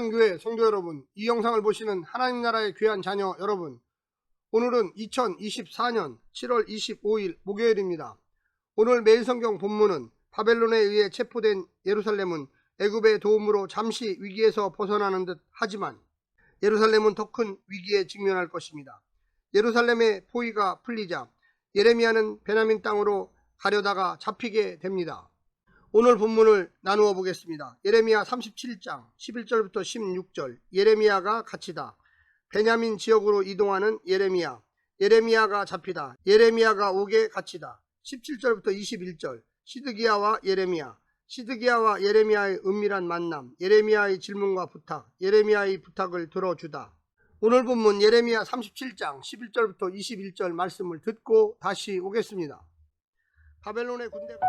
거룩한 교회 성도 여러분, 이 영상을 보시는 하나님 나라의 귀한 자녀 여러분, 오늘은 2024년 7월 25일 목요일입니다. 오늘 매일 성경 본문은 바벨론에 의해 체포된 예루살렘은 애굽의 도움으로 잠시 위기에서 벗어나는 듯 하지만 예루살렘은 더 큰 위기에 직면할 것입니다. 예루살렘의 포위가 풀리자 예레미야는 베냐민 땅으로 가려다가 잡히게 됩니다. 오늘 본문을 나누어 보겠습니다. 예레미야 37장 11절부터 16절 예레미야가 갇히다. 베냐민 지역으로 이동하는 예레미야. 예레미야가 잡히다. 예레미야가 옥에 갇히다. 17절부터 21절 시드기야와 예레미야. 시드기야와 예레미야의 은밀한 만남. 예레미야의 질문과 부탁. 예레미야의 부탁을 들어주다. 오늘 본문 예레미야 37장 11절부터 21절 말씀을 듣고 다시 오겠습니다. 바벨론의 군대가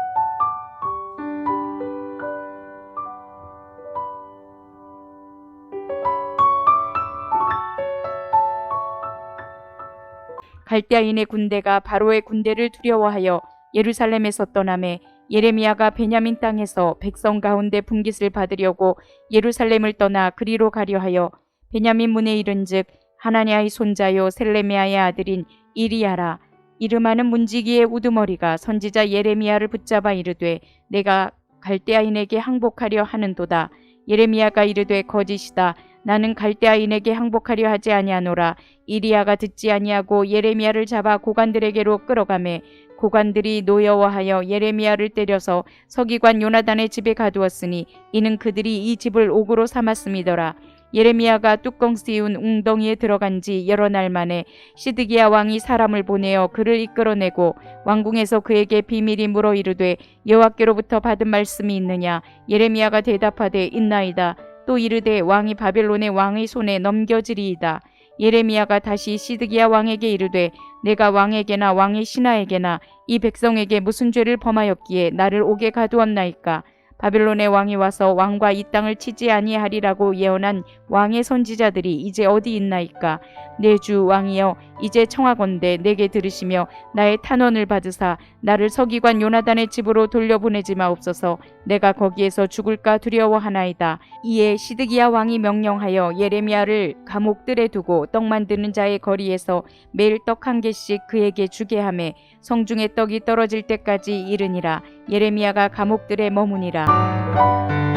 갈대아인의 군대가 바로의 군대를 두려워하여 예루살렘에서 떠남에 예레미야가 베냐민 땅에서 백성 가운데 분깃을 받으려고 예루살렘을 떠나 그리로 가려 하여 베냐민 문에 이른즉 하나냐의 손자요 셀레미야의 아들인 이리야라. 이름하는 문지기의 우두머리가 선지자 예레미야를 붙잡아 이르되 내가 갈대아인에게 항복하려 하는도다. 예레미야가 이르되 거짓이다 나는 갈대아인에게 항복하려 하지 아니하노라. 이리야가 듣지 아니하고 예레미야를 잡아 고관들에게로 끌어가매 고관들이 노여워하여 예레미야를 때려서 서기관 요나단의 집에 가두었으니 이는 그들이 이 집을 옥으로 삼았음이더라. 예레미야가 뚜껑 씌운 웅덩이에 들어간 지 여러 날 만에 시드기야 왕이 사람을 보내어 그를 이끌어내고 왕궁에서 그에게 비밀이 물어 이르되 여호와께로부터 받은 말씀이 있느냐? 예레미야가 대답하되 있나이다 또 이르되 왕이 바벨론의 왕의 손에 넘겨지리이다. 예레미야가 다시 시드기야 왕에게 이르되 내가 왕에게나 왕의 신하에게나 이 백성에게 무슨 죄를 범하였기에 나를 옥에 가두었나이까? 바벨론의 왕이 와서 왕과 이 땅을 치지 아니하리라고 예언한 왕의 선지자들이 이제 어디 있나이까? 내 주 왕이여 이제 청하건대 내게 들으시며 나의 탄원을 받으사 나를 서기관 요나단의 집으로 돌려보내지 마옵소서. 내가 거기에서 죽을까 두려워하나이다. 이에 시드기야 왕이 명령하여 예레미야를 감옥들에 두고 떡 만드는 자의 거리에서 매일 떡 한 개씩 그에게 주게 하매 성중에 떡이 떨어질 때까지 이르니라. 예레미야가 감옥들에 머무니라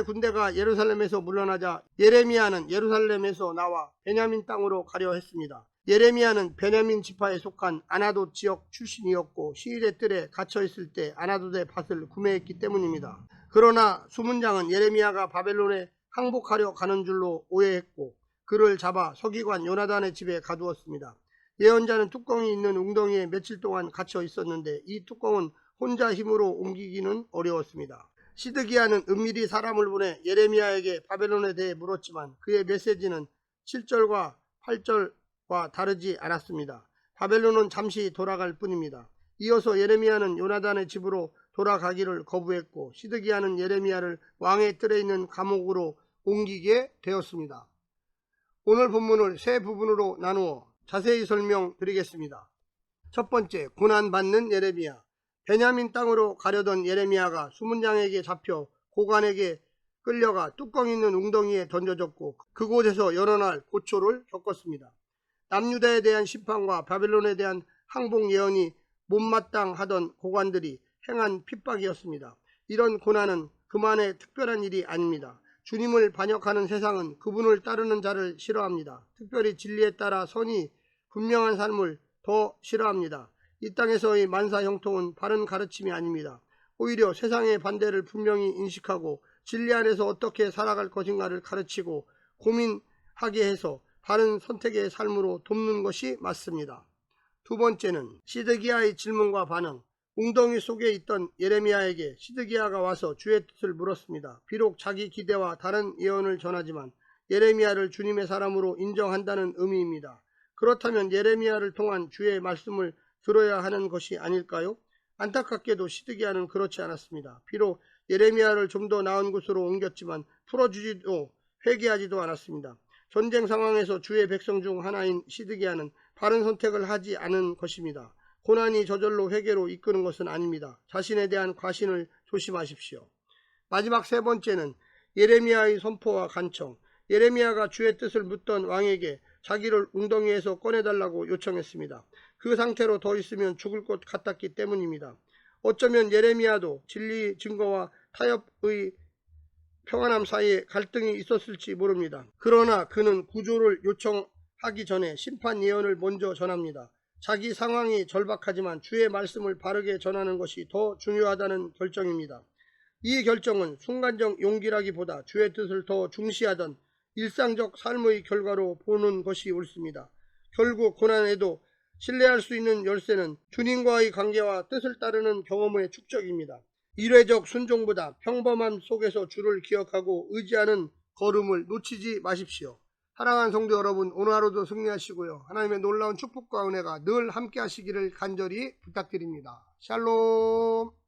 바벨론의 군대가 예루살렘에서 물러나자 예레미야는 예루살렘에서 나와 베냐민 땅으로 가려 했습니다. 예레미야는 베냐민 지파에 속한 아나도 지역 출신이었고 시일의 뜰에 갇혀 있을 때 아나도의 밭을 구매했기 때문입니다. 그러나 수문장은 예레미야가 바벨론에 항복하려 가는 줄로 오해했고 그를 잡아 서기관 요나단의 집에 가두었습니다. 예언자는 뚜껑이 있는 웅덩이에 며칠 동안 갇혀 있었는데 이 뚜껑은 혼자 힘으로 옮기기는 어려웠습니다. 시드기야는 은밀히 사람을 보내 예레미야에게 바벨론에 대해 물었지만 그의 메시지는 7절과 8절과 다르지 않았습니다. 바벨론은 잠시 돌아갈 뿐입니다. 이어서 예레미야는 요나단의 집으로 돌아가기를 거부했고 시드기야는 예레미야를 왕의 뜰에 있는 감옥으로 옮기게 되었습니다. 오늘 본문을 세 부분으로 나누어 자세히 설명드리겠습니다. 첫 번째, 고난받는 예레미야. 베냐민 땅으로 가려던 예레미야가 수문장에게 잡혀 고관에게 끌려가 뚜껑 있는 웅덩이에 던져졌고 그곳에서 여러 날 고초를 겪었습니다. 남유다에 대한 심판과 바벨론에 대한 항복 예언이 못마땅하던 고관들이 행한 핍박이었습니다. 이런 고난은 그만의 특별한 일이 아닙니다. 주님을 반역하는 세상은 그분을 따르는 자를 싫어합니다. 특별히 진리에 따라 선이 분명한 삶을 더 싫어합니다. 이 땅에서의 만사 형통은 바른 가르침이 아닙니다. 오히려 세상의 반대를 분명히 인식하고 진리 안에서 어떻게 살아갈 것인가를 가르치고 고민하게 해서 바른 선택의 삶으로 돕는 것이 맞습니다. 두 번째는 시드기야의 질문과 반응. 웅덩이 속에 있던 예레미야에게 시드기야가 와서 주의 뜻을 물었습니다. 비록 자기 기대와 다른 예언을 전하지만 예레미야를 주님의 사람으로 인정한다는 의미입니다. 그렇다면 예레미야를 통한 주의 말씀을 들어야 하는 것이 아닐까요? 안타깝게도 시드기야는 그렇지 않았습니다. 비록 예레미야를 좀 더 나은 곳으로 옮겼지만 풀어주지도 회개하지도 않았습니다. 전쟁 상황에서 주의 백성 중 하나인 시드기야는 바른 선택을 하지 않은 것입니다. 고난이 저절로 회개로 이끄는 것은 아닙니다. 자신에 대한 과신을 조심하십시오. 마지막 세 번째는 예레미야의 선포와 간청. 예레미야가 주의 뜻을 묻던 왕에게 자기를 웅덩이에서 꺼내달라고 요청했습니다. 그 상태로 더 있으면 죽을 것 같았기 때문입니다. 어쩌면 예레미야도 진리 증거와 타협의 평안함 사이에 갈등이 있었을지 모릅니다. 그러나 그는 구조를 요청하기 전에 심판 예언을 먼저 전합니다. 자기 상황이 절박하지만 주의 말씀을 바르게 전하는 것이 더 중요하다는 결정입니다. 이 결정은 순간적 용기라기보다 주의 뜻을 더 중시하던 일상적 삶의 결과로 보는 것이 옳습니다. 결국 고난에도 신뢰할 수 있는 열쇠는 주님과의 관계와 뜻을 따르는 경험의 축적입니다. 일회적 순종보다 평범함 속에서 주를 기억하고 의지하는 걸음을 놓치지 마십시오. 사랑하는 성도 여러분, 오늘 하루도 승리하시고요. 하나님의 놀라운 축복과 은혜가 늘 함께 하시기를 간절히 부탁드립니다. 샬롬!